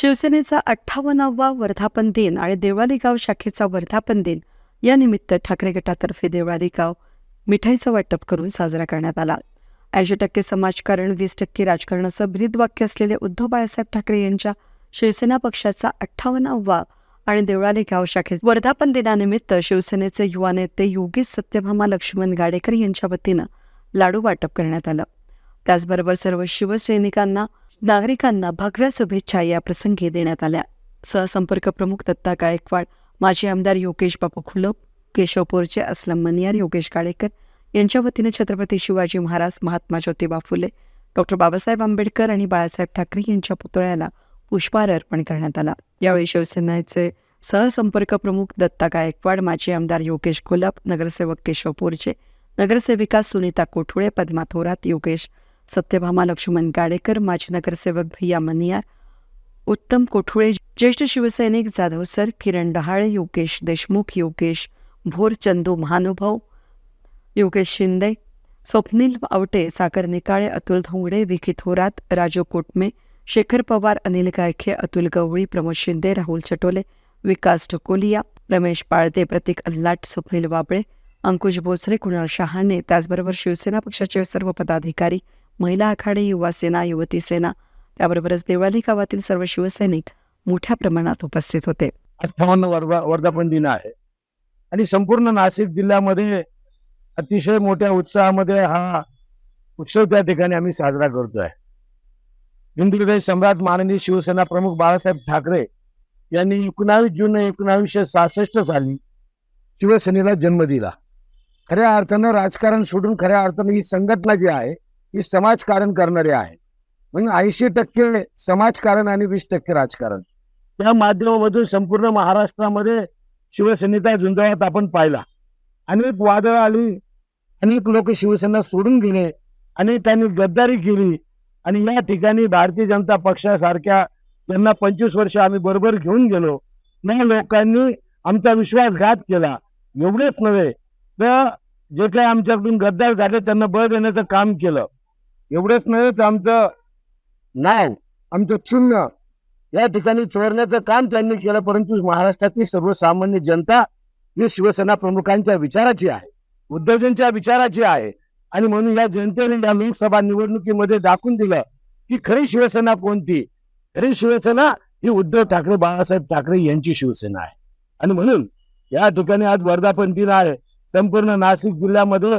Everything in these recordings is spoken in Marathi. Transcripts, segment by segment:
शिवसेनेचा अठ्ठावन्नावा वर्धापन दिन आणि देवळाली गाव शाखेचा वर्धापन दिन या निमित्त ठाकरे गटातर्फे देवळाली गाव मिठाईचं वाटप करून साजरा करण्यात आला. ऐंशी टक्के समाजकारण वीस टक्के राजकारण असं ब्रीदवाक्य असलेले उद्धव बाळासाहेब ठाकरे यांच्या शिवसेना पक्षाचा अठ्ठावन्नावा आणि देवळाली गाव शाखेत वर्धापन दिनानिमित्त शिवसेनेचे युवा नेते योगेश सत्यभामा लक्ष्मण गाडेकर यांच्या वतीनं लाडू वाटप करण्यात आलं. त्याचबरोबर सर्व शिवसैनिकांना नागरिकांना भगव्या शुभेच्छा या प्रसंगी देण्यात आल्या. सहसंपर्क प्रमुख दत्ता गायकवाड माजी आमदार योगेश बापू खुलप केशवपूरचे असलम मनियार योगेश काळेकर यांच्या वतीने छत्रपती शिवाजी महाराज महात्मा ज्योतिबा फुले डॉक्टर बाबासाहेब आंबेडकर आणि बाळासाहेब ठाकरे यांच्या पुतळ्याला पुष्पहार अर्पण करण्यात आला. यावेळी शिवसेनेचे सहसंपर्क प्रमुख दत्ता गायकवाड माजी आमदार योगेश घोलप नगरसेवक केशवपूरचे नगरसेविका सुनीता कोठुळे पद्मा थोरात योगेश सत्यभामा लक्ष्मण गाडेकर माजी नगरसेवक भैया मनियार उत्तम कोठुळे ज्येष्ठ शिवसैनिक जाधव सर किरण डहाळे योगेश देशमुख योगेश भोर चंदू महानुभाव योगेश शिंदे स्वप्नील आवटे सागर निकाळे अतुल धोंगडे विकी थोरात राजू कोटमे शेखर पवार अनिल गायखे अतुल गवळी प्रमोद शिंदे राहुल चटोले विकास ढकोलिया रमेश पाळते प्रतीक अल्लाट स्वप्नील वाबळे अंकुश भोसरे कुणाल शहाणे त्याचबरोबर शिवसेना पक्षाचे सर्व पदाधिकारी महिला आखाडे युवा सेना युवती सेना त्याबरोबरच देवाली गावातील सर्व शिवसैनिक मोठ्या प्रमाणात उपस्थित होते. अठ्ठावन्न वर्धा वर्धापन दिन आहे. आणि संपूर्ण नाशिक जिल्ह्यामध्ये अतिशय मोठ्या उत्साहामध्ये हा उत्सव त्या ठिकाणी आम्ही साजरा करतोय. हिंदू हृदय सम्राट माननीय शिवसेना प्रमुख बाळासाहेब ठाकरे यांनी एकोणावीस जून एकोणावीसशे सहासष्ट साली शिवसेनेला जन्म दिला. खऱ्या अर्थानं राजकारण सोडून खऱ्या अर्थानं ही संघटना जी आहे ही समाजकारण करणारे आहे म्हणून ऐंशी टक्के समाजकारण आणि वीस टक्के राजकारण. त्या माध्यमामधून संपूर्ण महाराष्ट्रामध्ये शिवसेनेचा झुंजावात आपण पाहिला. अनेक वादळ आली अनेक लोक शिवसेना सोडून गेले आणि त्यांनी गद्दारी केली आणि या ठिकाणी भारतीय जनता पक्षासारख्या त्यांना पंचवीस वर्ष आम्ही बरोबर घेऊन गेलो या लोकांनी आमचा विश्वासघात केला. एवढेच नव्हे तर जे काही आमच्याकडून गद्दार झाले त्यांना बळ देण्याचं काम केलं. एवढेच नव्हे तर आमचं नाव आमचं चिन्ह या ठिकाणी चोरण्याचं काम त्यांनी केलं परंतु महाराष्ट्रातली सर्वसामान्य जनता ही शिवसेना प्रमुखांच्या विचाराची आहे. उद्धवजींच्या विचाराची आहे. आणि म्हणून या जनतेने या लोकसभा निवडणुकीमध्ये दाखवून दिलं की खरी शिवसेना कोणती? खरी शिवसेना ही उद्धव ठाकरे बाळासाहेब ठाकरे यांची शिवसेना आहे. आणि म्हणून या ठिकाणी आज वर्धापन दिन आहे. संपूर्ण नाशिक जिल्ह्यामध्ये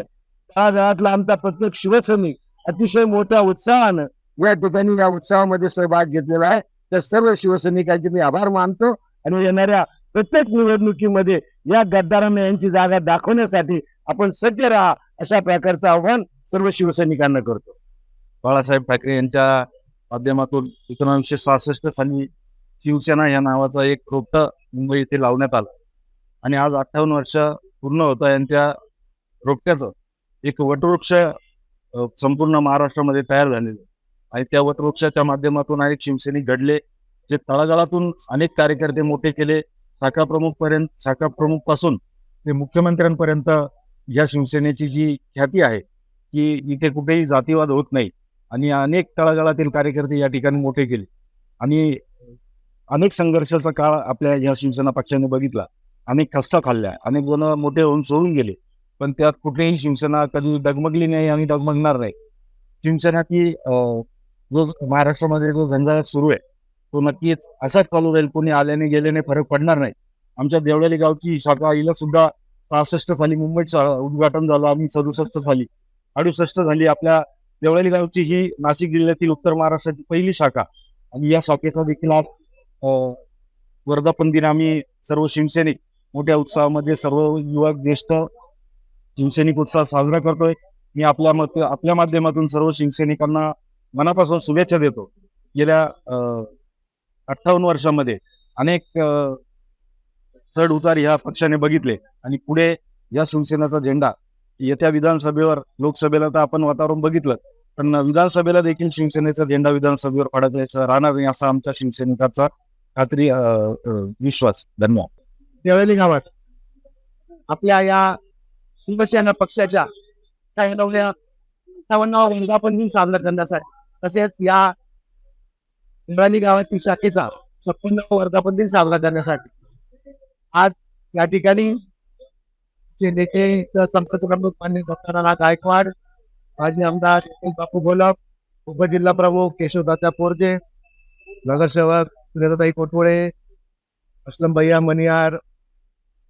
त्या आमचा प्रत्येक शिवसैनिक अतिशय मोठ्या उत्साहानं या ठिकाणी या उत्सवामध्ये सहभाग घेतलेला आहे. त्या सर्व शिवसैनिकांचे मी आभार मानतो आणि येणाऱ्या प्रत्येक निवडणुकीमध्ये या गद्दारांना यांची जागा दाखवण्यासाठी आपण सज्ज राहा अशा प्रकारचं आव्हान सर्व शिवसैनिकांना करतो. बाळासाहेब ठाकरे यांच्या माध्यमातून एकोणीसशे सहासष्ट साली शिवसेना या नावाचा एक खोपटा मुंबई येथे लावण्यात आलं. आणि आज अठ्ठावन्न वर्ष पूर्ण होतं यांच्या रोपट्याचं एक वटवृक्ष संपूर्ण महाराष्ट्रामध्ये तयार झालेले. आणि त्या वटवृक्षाच्या माध्यमातून अनेक शिवसैनिक घडले जे तळागाळातून अनेक कार्यकर्ते मोठे केले. शाखा प्रमुख पर्यंत शाखा प्रमुखपासून ते मुख्यमंत्र्यांपर्यंत या शिवसेनेची जी ख्याती आहे की इथे कुठेही जातीवाद होत नाही. आणि अनेक तळागाळातील कार्यकर्ते या ठिकाणी मोठे केले. आणि अनेक संघर्षाचा काळ आपल्या या शिवसेना पक्षाने बघितला. अनेक कष्ट खाल्ल्या. अनेक जण मोठे होऊन सोडून गेले. पण त्यात कुठेही शिवसेना कधी डगमगली नाही आणि डगमगणार नाही. शिवसेना की अं, जो महाराष्ट्रामध्ये जो झंझाट सुरू आहे तो नक्कीच असाच चालू राहील. कोणी आल्याने गेल्याने फरक पडणार नाही. आमच्या देवळाली गावची शाखा हिला सुद्धा पासष्ट साली मुंबईत उद्घाटन झालं. आणि सदुसष्ट साली अडुसष्ट झाली. आपल्या देवळाली गावची ही नाशिक जिल्ह्यातील उत्तर महाराष्ट्राची पहिली शाखा. आणि या शाखेचा देखील आज वर्धापन दिन आम्ही सर्व शिवसैनिक मोठ्या उत्साहामध्ये सर्व युवक ज्येष्ठ शिवसैनिक उत्साह साजरा करतोय. मी आपल्या मत आपल्या माध्यमातून सर्व शिवसैनिकांना मनापासून शुभेच्छा देतो. गेल्या अठ्ठावन्न वर्षामध्ये अनेक चढ उतार ह्या पक्षाने बघितले आणि पुढे या शिवसेनेचा झेंडा येत्या विधानसभेवर लोकसभेला तर आपण वातावरण बघितलं पण विधानसभेला देखील शिवसेनेचा झेंडा विधानसभेवर फाडायचा राहणार नाही असा आमच्या शिवसैनिकाचा खात्री अं, विश्वास. धन्यवाद. देवळी गावात आपल्या या शिवसेना पक्षाच्या काही नवऱ्या अठ्ठावन्नावा वर्धापन दिन साजरा करण्यासाठी तसेच या इंद्राणी गावातील शाखेचा छप्पन्नावा वर्धापन दिन साजरा करण्यासाठी आज या ठिकाणी जे नेते स- संपर्क प्रमुख मान्य डॉक्टर गायकवाड माजी आमदार बापू गोलप उपजिल्हा प्रमुख केशवदादा पोरजे नगरसेवक सुरेताई कोटवळे असलम भैया मनियार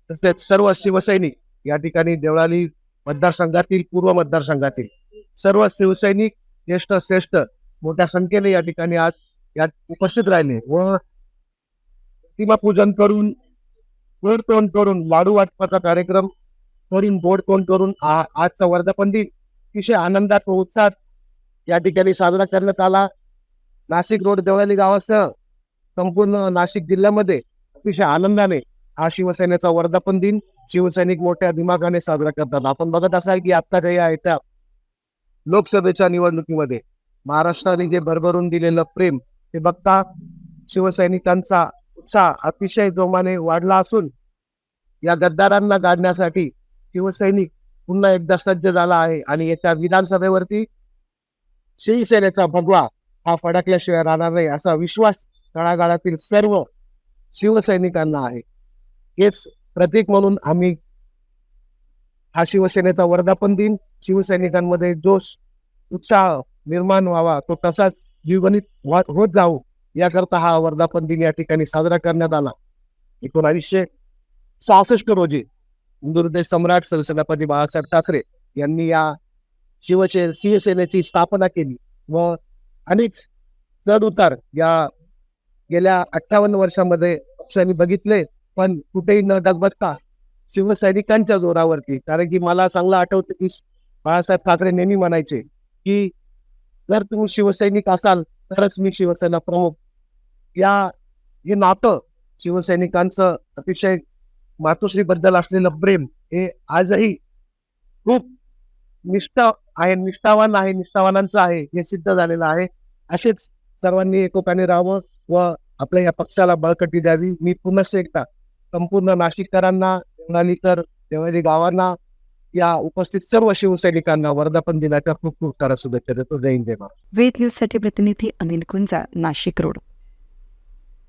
तसेच सर्व शिवसैनिक या ठिकाणी देवळाली मतदारसंघातील पूर्व मतदारसंघातील सर्व शिवसैनिक ज्येष्ठ श्रेष्ठ मोठ्या संख्येने या ठिकाणी आज यात उपस्थित राहिले. व प्रतिमा पूजन करून गोड तोंड करून लाडू वाटपाचा कार्यक्रम करून गोड तोंड करून आजचा वर्धापन दिन अतिशय आनंदात व उत्साहात या ठिकाणी साजरा करण्यात आला. नाशिक रोड देवळाली गावासह संपूर्ण नाशिक जिल्ह्यामध्ये अतिशय आनंदाने हा शिवसेनेचा वर्धापन दिन शिवसैनिक मोठ्या दिमागाने साजरा करतात. आपण बघत असाल की आता जे आहे त्या लोकसभेच्या निवडणुकीमध्ये महाराष्ट्राने जे भरभरून दिलेलं प्रेम ते बघता शिवसैनिकांचा उत्साह अतिशय जोमाने वाढला असून या गद्दारांना गाडण्यासाठी शिवसैनिक पुन्हा एकदा सज्ज झाला आहे आणि येत्या विधानसभेवरती शिवसेनेचा भगवा हा फडकल्याशिवाय राहणार नाही असा विश्वास तळागाळातील सर्व शिवसैनिकांना आहे. हेच प्रतीक म्हणून आम्ही हा शिवसेनेचा वर्धापन दिन शिवसैनिकांमध्ये जोश उत्साह निर्माण व्हावा तो तसाच जीवगणित होत जाऊ याकरता हा वर्धापन दिन या ठिकाणी साजरा करण्यात आला. एकोणावीसशे सहासष्ट रोजी हिंदुदेश सम्राट सरसेनापती बाळासाहेब ठाकरे यांनी या शिवसे शिवसेनेची स्थापना केली व अनेक चढ उतार या गेल्या अठ्ठावन्न वर्षामध्ये पक्षांनी बघितले. पण कुठेही न डगबगता शिवसैनिकांच्या जोरावरती. कारण की मला चांगलं आठवतं की बाळासाहेब ठाकरे नेहमी म्हणायचे की जर तुम्ही शिवसैनिक असाल तरच मी शिवसेना प्रमुख. या हे नातं शिवसैनिकांचं अतिशय मातोश्रीबद्दल असलेलं प्रेम हे आजही खूप निष्ठा आहे निष्ठावान आहे निष्ठावानांचं आहे हे सिद्ध झालेलं आहे. असेच सर्वांनी एकोप्याने राहावं व आपल्या या पक्षाला बळकटी द्यावी. मी पुनश्च एकदा संपूर्ण नाशिककरांना देवनालीकर देवळी गावांना या उपस्थित सर्व शिवसैनिकांना वर्धापन दिनाच्या खूप खूप सारा शुभेच्छा देतो जय हिंद जय महाराष्ट्र. वेद न्यूजसाठी प्रतिनिधी अनिल कुंजा नाशिक रोड